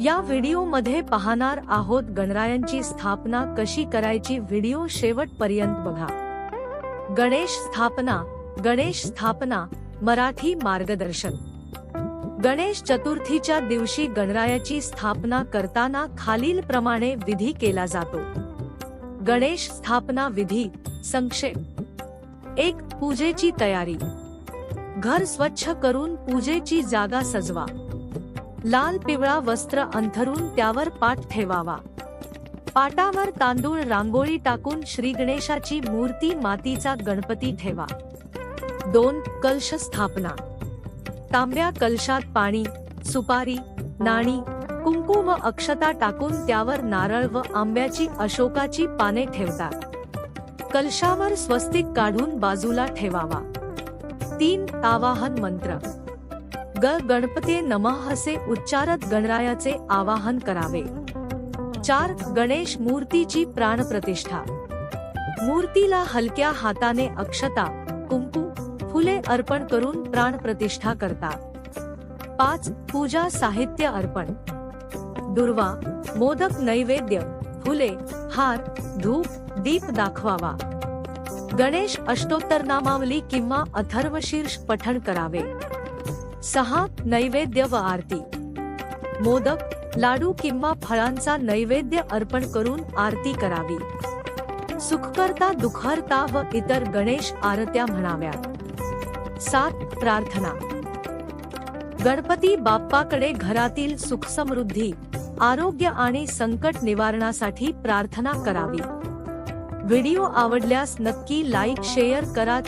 या व्हिडिओमध्ये पाहणार आहोत गणरायांची स्थापना कशी करायची व्हिडिओ शेवटपर्यंत बघा. गणेश स्थापना गणेश स्थापना मराठी मार्गदर्शन. गणेश चतुर्थीच्या दिवशी गणरायाची स्थापना करताना खालील प्रमाणे विधी केला जातो. गणेश स्थापना विधी संक्षेप. एक पूजेची तयारी. घर स्वच्छ करून पूजेची जागा सजवा. लाल पिवळा वस्त्र अंथरून त्यावर पाट ठेवावा. पाटावर तांदूळ रांगोळी टाकून श्री गणेशाची मूर्ती मातीचा गणपती ठेवा. दोन कलश स्थापना. तांब्या कलशात पाणी सुपारी नाणी कुंकू व अक्षता टाकून त्यावर नारळ व आंब्याची अशोकाची पाने ठेवतात. कलशावर स्वस्तिक काढून बाजूला ठेवावा. तीन आवाहन मंत्र. ग गणपते नमः असे उच्चारत गणरायाचे आवाहन करावे. चार गणेश मूर्तीची प्राणप्रतिष्ठा. मूर्तीला हलक्या हाताने अक्षता कुंकू फुले अर्पण करून प्राणप्रतिष्ठा करतात पाच पूजा साहित्य अर्पण. दुर्वा मोदक नैवेद्य फुले हार धूप दीप दाखवावा. गणेश अष्टोत्तर नामावली किंवा अथर्वशीर्ष पठण करावे. सहा नैवेद्य व आरती. मोदक लाडू किंवा फळांचा नैवेद्य अर्पण करून आरती करावी. सुखकर्ता दुखहर्ता व इतर गणेश आरत्या म्हणाव्यात. सात प्रार्थना. गणपती बाप्पाकडे घरातील सुख समृद्धी आरोग्य आणि संकट निवारणासाठी प्रार्थना करावी. व्हिडिओ आवडल्यास नक्की लाईक शेअर करा